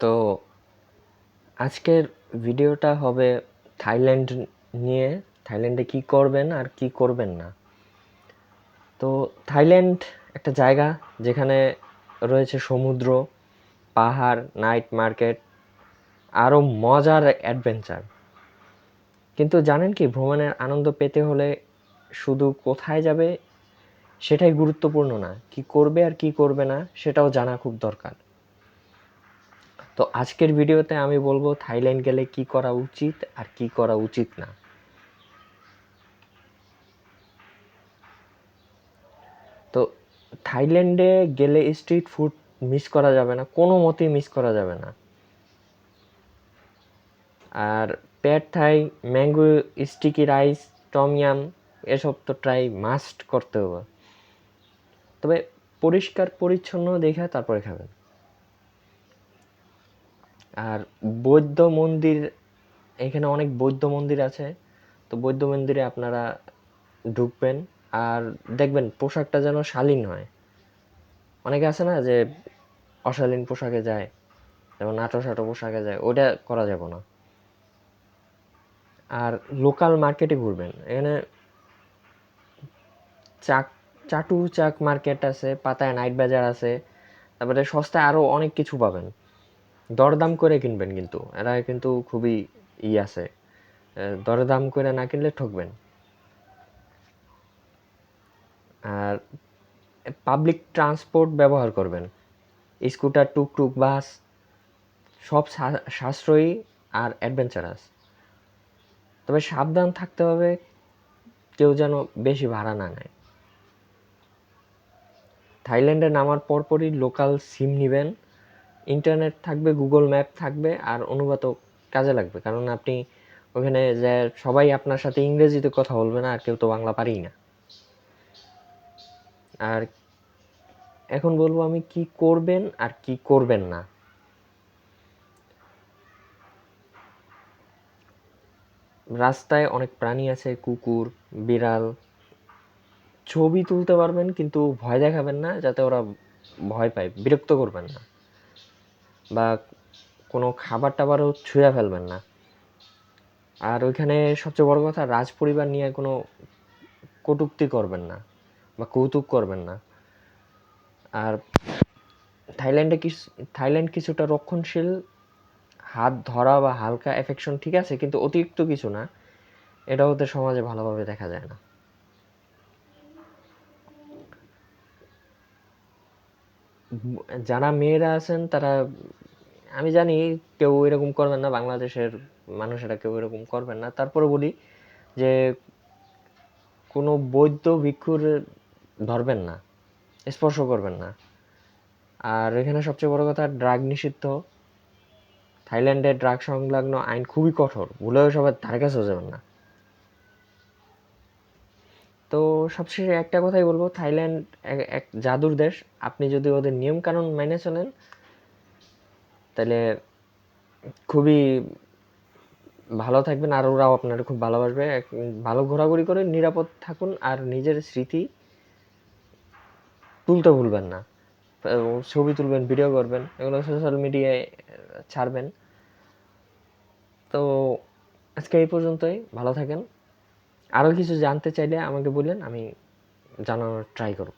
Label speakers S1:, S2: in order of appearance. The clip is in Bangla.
S1: তো আজকের ভিডিওটা হবে থাইল্যান্ড নিয়ে, থাইল্যান্ডে কি করবেন আর কি করবেন না। তো থাইল্যান্ড একটা জায়গা যেখানে রয়েছে সমুদ্র, পাহাড়, নাইট মার্কেট, আরও মজার অ্যাডভেঞ্চার। কিন্তু জানেন কি, ভ্রমণের আনন্দ পেতে হলে শুধু কোথায় যাবে সেটাই গুরুত্বপূর্ণ না, কি করবে আর কি করবে না সেটাও জানা খুব দরকার। তো আজকের ভিডিওতে আমি বলব থাইল্যান্ড গেলে কি করা উচিত আর কি করা উচিত না। তো থাইল্যান্ডে গেলে স্ট্রিট ফুড মিস করা যাবে না, কোনো মতেই মিস করা যাবে না। আর pad thai, mango, sticky rice tom yum এসব তো ট্রাই মাস্ট করতে হবে। তবে পরিষ্কার, পরিচ্ছন্ন দেখে তারপরে খাবেন। আর বৌদ্ধ মন্দির, এখানে অনেক বৌদ্ধ মন্দির আছে। তো বৌদ্ধ মন্দিরে আপনারা ঢুকবেন আর দেখবেন পোশাকটা যেন শালীন হয়। অনেকে আছে না যে অশালীন পোশাকে যায়, যেমন নাটো সাটো পোশাকে যায় ওটা করা যাবে না। আর লোকাল মার্কেটে ঘুরবেন। এখানে চাক চাটু চাক মার্কেট আছে, পাতায় নাইট বাজার আছে, তারপরে সস্তায় আরও অনেক কিছু পাবেন। দরদাম করে কিনবেন কিন্তু। এরা কিন্তু খুবই ই আছে। দরদাম করে না কিনলে ঠকবেন। আর পাবলিক ট্রান্সপোর্ট ব্যবহার করবেন। স্কুটার টুকটুক বাস সব সাশ্রয়ী আর অ্যাডভেঞ্চারাস তবে সাবধান থাকতে হবে, কেউ যেন বেশি ভাড়া না নেয়। থাইল্যান্ডে নামার পরপরই লোকাল সিম নেবেন। ইন্টারনেট থাকবে গুগল ম্যাপ থাকবে আর অনুবাদক কাজে লাগবে। কারণ আপনি ওখানে যে সবাই আপনার সাথে ইংরেজিতে কথা বলবে না, আর কেউ তো বাংলা পারেই না। আর এখন বলব আমি কি করবেন আর কি করবেন না। রাস্তায় অনেক প্রাণী আছে, কুকুর, বিড়াল। ছবি তুলতে পারবেন, কিন্তু ভয় দেখাবেন না, যাতে ওরা ভয় পায়, বিরক্ত করবেন না। বা কোনো খাবার টাবারও ছুঁয়ে ফেলবেন না। আর ওইখানে সবচেয়ে বড় কথা রাজ পরিবার নিয়ে কোনো কটূক্তি করবেন না বা কৌতুক করবেন না। আর থাইল্যান্ডে কিছু থাইল্যান্ড কিছুটা রক্ষণশীল, হাত ধরা বা হালকা এফেকশন ঠিক আছে, কিন্তু অতিরিক্ত কিছু না। এটা ওদের সমাজে ভালোভাবে দেখা যায় না। যারা মেয়েরা আছেন, তারা, আমি জানি কেউ এরকম করবেন না, বাংলাদেশের মানুষেরা কেউ এরকম করবেন না। তারপরে বলি যে, কোনো বৈদ্য ভিক্ষুর ধরবেন না, স্পর্শ করবেন না। আর এখানে সবচেয়ে বড় কথা, ড্রাগ নিষিদ্ধ। থাইল্যান্ডে ড্রাগ সংলগ্ন আইন খুবই কঠোর, ভুলেও সবার ধারে কাছেও যাবেন না। তো সবশেষে একটা কথাই বলব, থাইল্যান্ড এক- জাদুর দেশ। আপনি যদি ওদের নিয়ম কানুন মেনে চলেন, তাহলে খুবই ভালো থাকবেন আর ওরাও আপনার খুব ভালোবাসবে। ভালো ঘোরাঘুরি করে নিরাপদ থাকুন আর নিজের স্মৃতি তুলতে ভুলবেন না। ছবি তুলবেন, ভিডিও করবেন, এগুলো সোশ্যাল মিডিয়ায় ছাড়বেন। তো আজকে এই পর্যন্তই, ভালো থাকেন। আরও কিছু জানতে চাইলে আমাকে বললেন আমি জানানোর ট্রাই করব।